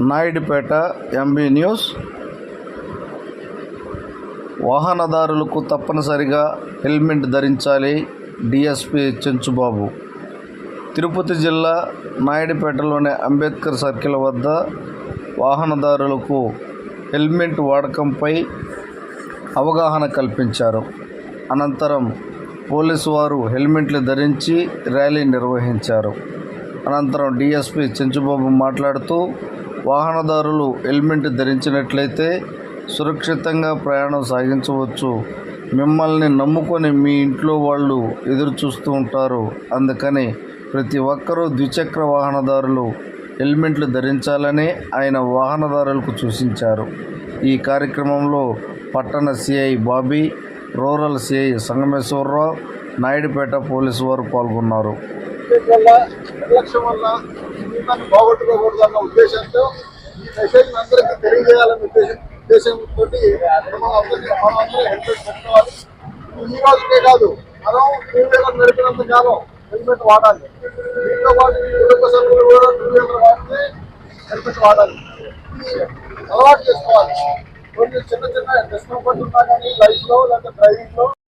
Naidupeta MB news. వాహనదారులకు తప్పనిసరిగా helmet ధరించాలి డిఎస్పి చెంచుబాబు. తిరుపతి జిల్లా నాయుడుపేటలోని అంబేద్కర్ సర్కిల్ వద్ద వాహనదారులకు హెల్మెట్ వాడకంపై అవగాహన కల్పించారు. అనంతరం పోలీసు వారు హెల్మెట్లు ధరించి ర్యాలీ నిర్వహించారు. అనంతరం డిఎస్పి చెంచుబాబు మాట్లాడుతూ వాహనదారులు హెల్మెట్ ధరించినట్లయితే సురక్షితంగా ప్రయాణం సాగించవచ్చు. మిమ్మల్ని నమ్ముకొని మీ ఇంట్లో వాళ్ళు ఎదురు చూస్తూ ఉంటారు. అందుకని ప్రతి ఒక్కరూ ద్విచక్ర వాహనదారులు హెల్మెట్లు ధరించాలని ఆయన వాహనదారులకు సూచించారు. ఈ కార్యక్రమంలో పట్టణ CI Bobby rural CI Sangameswararao Naidupeta police వారు పాల్గొన్నారు. మెసేజ్ జీవితాన్ని పోగొట్టుకోకూడదు అన్న ఉద్దేశంతో ఈ మెసేజ్ అందరికీ తెలియజేయాలన్న ఉద్దేశం ఉద్దేశంతో మనం అందరికీ మనం అందరూ హెల్మెట్ పెట్టుకోవాలి. ఈ రోజుకే కాదు మనం టూ వీలర్ నడిపినంత కాలం హెల్మెట్ వాడాలి. దీంతో పాటు కుటుంబ సభ్యులు కూడా టూ వీలర్ వాడితే హెల్మెట్ వాడాలి. అలవాటు చేసుకోవాలి. కొన్ని చిన్న చిన్న డిస్కంఫర్ట్ ఉన్నా కానీ లైఫ్లో డ్రైవింగ్లో లో